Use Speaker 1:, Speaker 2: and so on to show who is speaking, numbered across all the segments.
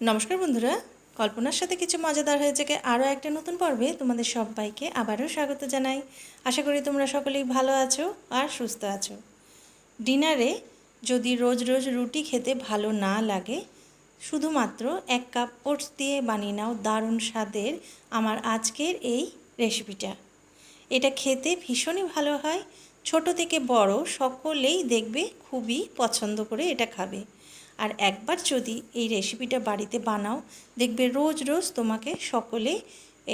Speaker 1: নমস্কার বন্ধুরা, কল্পনার সাথে কিছু মজাদার হয়ে থেকে আরও একটা নতুন পর্বে তোমাদের সবাইকে আবারও স্বাগত জানাই। আশা করি তোমরা সকলেই ভালো আছো আর সুস্থ আছো। ডিনারে যদি রোজ রোজ রুটি খেতে ভালো না লাগে, শুধুমাত্র এক কাপ ওটস দিয়ে বানিয়ে নাও দারুণ স্বাদের আমার আজকের এই রেসিপিটা। এটা খেতে ভীষণই ভালো হয়, ছোট থেকে বড় সকলেই দেখবে খুবই পছন্দ করে এটা খাবে। আর একবার যদি এই রেসিপিটা বাড়িতে বানাও, দেখবে রোজ রোজ তোমাকে সকলে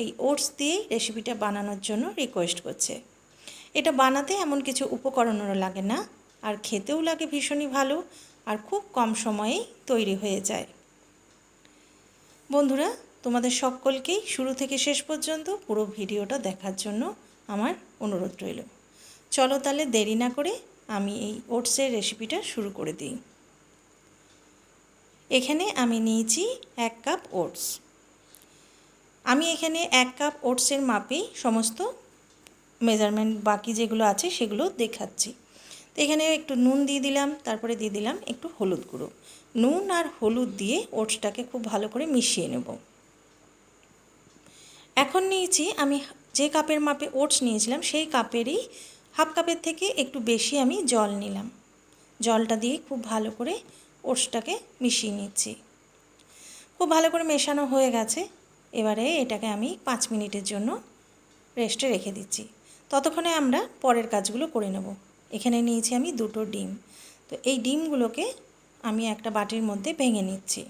Speaker 1: এই ওটস দিয়েই রেসিপিটা বানানোর জন্য রিকোয়েস্ট করছে। এটা বানাতে এমন কিছু উপকরণও লাগে না, আর খেতেও লাগে ভীষণই ভালো আর খুব কম সময়েই তৈরি হয়ে যায়। বন্ধুরা, তোমাদের সকলকেই শুরু থেকে শেষ পর্যন্ত পুরো ভিডিওটা দেখার জন্য আমার অনুরোধ রইল। চলো তাহলে দেরি না করে আমি এই ওটসের রেসিপিটা শুরু করে দিই। এখানে আমি নিয়েছি এক কাপ ওটস। আমি এখানে এক কাপ ওটসের মাপেই সমস্ত মেজারমেন্ট বাকি যেগুলো আছে সেগুলো দেখাচ্ছি। তো এখানে একটু নুন দিয়ে দিলাম, তারপরে দিয়ে দিলাম একটু হলুদ গুঁড়ো। নুন আর হলুদ দিয়ে ওটসটাকে খুব ভালো করে মিশিয়ে নেব। এখন নিয়েছি আমি যে কাপের মাপে ওটস নিয়েছিলাম সেই কাপেরই হাফ কাপের থেকে একটু বেশি আমি জল নিলাম। জলটা দিয়ে খুব ভালো করে ওটসটাকে মিশিয়ে নিচ্ছি। খুব ভালো করে মেশানো হয়ে গেছে। এবারে এটাকে আমি পাঁচ মিনিটের জন্য রেস্টে রেখে দিচ্ছি। ততক্ষণে আমরা পরের কাজগুলো করে নেব। এখানে নিয়েছি আমি দুটো ডিম। তো এই ডিমগুলোকে আমি একটা বাটির মধ্যে ভেঙে নিচ্ছি।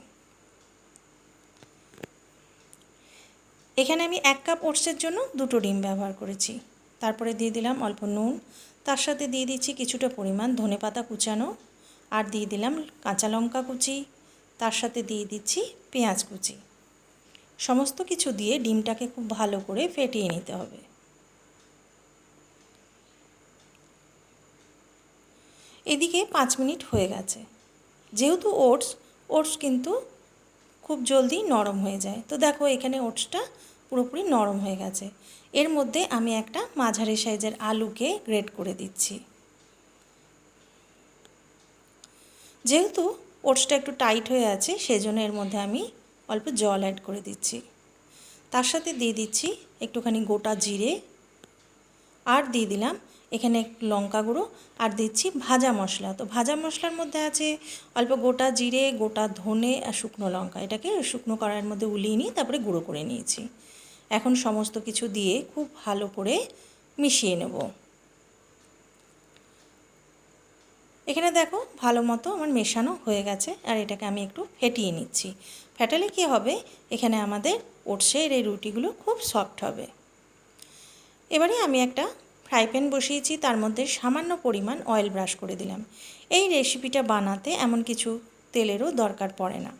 Speaker 1: এখানে আমি এক কাপ ওটসের জন্য দুটো ডিম ব্যবহার করেছি। তারপরে দিয়ে দিলাম অল্প নুন। তার সাথে দিয়ে দিচ্ছি কিছুটা পরিমাণ ধনে পাতা কুচানো। আর দিয়ে দিলাম কাঁচা লঙ্কা কুচি, তার সাথে দিয়ে দিচ্ছি পেঁয়াজ কুচি। সমস্ত কিছু দিয়ে ডিমটাকে খুব ভালো করে ফেটিয়ে নিতে হবে। এদিকে পাঁচ মিনিট হয়ে গেছে। যেহেতু ওটস ওটস কিন্তু খুব জলদি নরম হয়ে যায়। তো দেখো এখানে ওটসটা পুরোপুরি নরম হয়ে গেছে। এর মধ্যে আমি একটা মাঝারি সাইজের আলুকে গ্রেট করে দিচ্ছি। যেহেতু ওটসটা একটু টাইট হয়ে আছে, সেজন্য এর মধ্যে আমি অল্প জল অ্যাড করে দিচ্ছি। তার সাথে দিয়ে দিচ্ছি একটুখানি গোটা জিরে, আর দিয়ে দিলাম এখানে লঙ্কা গুঁড়ো, আর দিচ্ছি ভাজা মশলা। তো ভাজা মশলার মধ্যে আছে অল্প গোটা জিরে, গোটা ধনে, আর শুকনো লঙ্কা। এটাকে শুকনো কড়াইয়ের মধ্যে উলিয়ে নিয়ে তারপরে গুঁড়ো করে নিয়েছি। এখন সমস্ত কিছু দিয়ে খুব ভালো করে মিশিয়ে নেব। এখানে দেখো ভালো মতো আমার মেশানো হয়ে গেছে, আর এটাকে আমি একটু ফেটিয়ে নিচ্ছি। ফেটালে কী হবে? এখানে আমাদের ওটসের এই রুটিগুলো খুব সফট হবে। এবারে আমি একটা ফ্রাই প্যান বসিয়েছি, তার মধ্যে সামান্য পরিমাণ অয়েল ব্রাশ করে দিলাম। এই রেসিপিটা বানাতে এমন কিছু তেলেরও দরকার পড়ে না।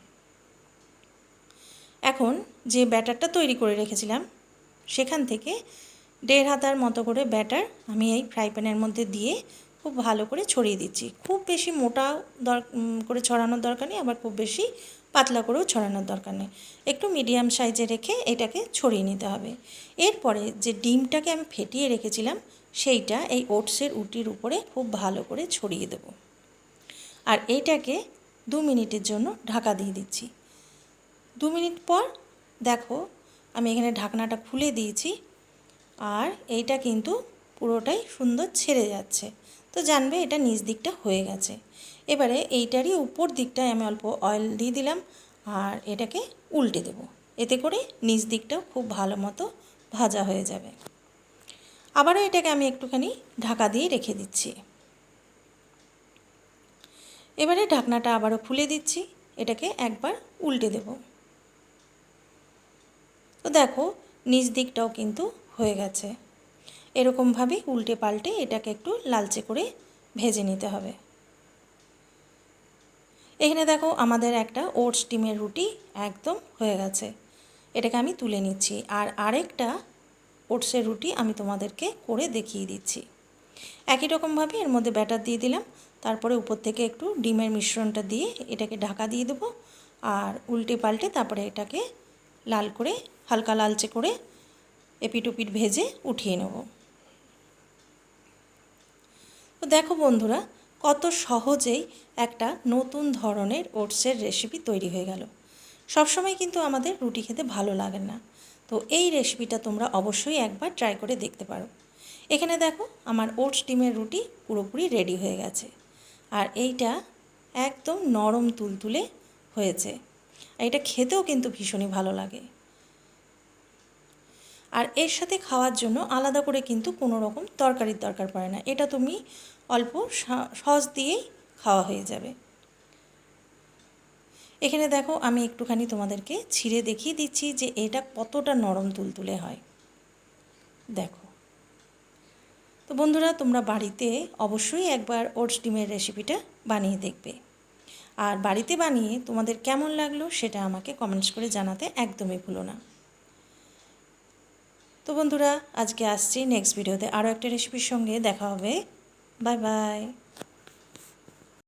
Speaker 1: এখন যে ব্যাটারটা তৈরি করে রেখেছিলাম, সেখান থেকে দেড় হাতার মতো করে ব্যাটার আমি এই ফ্রাই প্যানের মধ্যে দিয়ে খুব ভালো করে ছড়িয়ে দিচ্ছি। খুব বেশি মোটা দর করে ছড়ানোর দরকার নেই, আবার খুব বেশি পাতলা করেও ছড়ানোর দরকার নেই। একটু মিডিয়াম সাইজে রেখে এটাকে ছড়িয়ে নিতে হবে। এরপরে যে ডিমটাকে আমি ফেটিয়ে রেখেছিলাম, সেইটা এই ওটসের উটির উপরে খুব ভালো করে ছড়িয়ে দেব। আর এইটাকে দু মিনিটের জন্য ঢাকা দিয়ে দিচ্ছি। দু মিনিট পর দেখো আমি এখানে ঢাকনাটা খুলে দিয়েছি, আর এইটা কিন্তু পুরোটাই সুন্দর ছেড়ে যাচ্ছে। তো জানবে এটা নিচ দিকটা হয়ে গেছে। এবারে এইটারই উপর দিকটায় আমি অল্প অয়েল দিয়ে দিলাম আর এটাকে উল্টে দেব। এতে করে নিচ দিকটাও খুব ভালো মতো ভাজা হয়ে যাবে। আবারও এটাকে আমি একটুখানি ঢাকা দিয়ে রেখে দিচ্ছি। এবারে ঢাকনাটা আবারও খুলে দিচ্ছি। এটাকে একবার উল্টে দেব। তো দেখো, নিচ দিকটাও কিন্তু হয়ে গেছে। এরকমভাবেই উল্টে পাল্টে এটাকে একটু লালচে করে ভেজে নিতে হবে। এখানে দেখো আমাদের একটা ওটস ডিমের রুটি একদম হয়ে গেছে। এটাকে আমি তুলে নিচ্ছি আর আরেকটা ওটসের রুটি আমি তোমাদেরকে করে দেখিয়ে দিচ্ছি। একই রকমভাবে এর মধ্যে ব্যাটার দিয়ে দিলাম, তারপরে উপর থেকে একটু ডিমের মিশ্রণটা দিয়ে এটাকে ঢাকা দিয়ে দেবো আর উল্টে পাল্টে তারপরে এটাকে লাল করে, হালকা লালচে করে এপিট ওপিট ভেজে উঠিয়ে নেব। তো দেখো বন্ধুরা, কত সহজেই একটা নতুন ধরনের ওটসের রেসিপি তৈরি হয়ে গেল। সবসময় কিন্তু আমাদের রুটি খেতে ভালো লাগে না। তো এই রেসিপিটা তোমরা অবশ্যই একবার ট্রাই করে দেখতে পারো। এখানে দেখো, আমার ওটস ডিমের রুটি পুরোপুরি রেডি হয়ে গেছে। আর এইটা একদম নরম তুলতুলে হয়েছে। এটা খেতেও কিন্তু ভীষণই ভালো লাগে। আর এর সাথে খাওয়ার জন্য আলাদা করে কিন্তু কোনো রকম তরকারির দরকার পড়ে না। এটা তুমি অল্প সস দিয়েই খাওয়া হয়ে যাবে। এখানে দেখো আমি একটুখানি তোমাদেরকে ছিঁড়ে দেখিয়ে দিচ্ছি যে এটা কতটা নরম তুলতুলে হয়। দেখো। তো বন্ধুরা, তোমরা বাড়িতে অবশ্যই একবার ওটস ডিমের রেসিপিটা বানিয়ে দেখবে। আর বাড়িতে বানিয়ে তোমাদের কেমন লাগল সেটা আমাকে কমেন্টস করে জানাতে একদমই ভুলো না। তো বন্ধুরা আজকে আসছি নেক্সট ভিডিওতে আরও একটা রেসিপির সঙ্গে দেখা হবে। Bye bye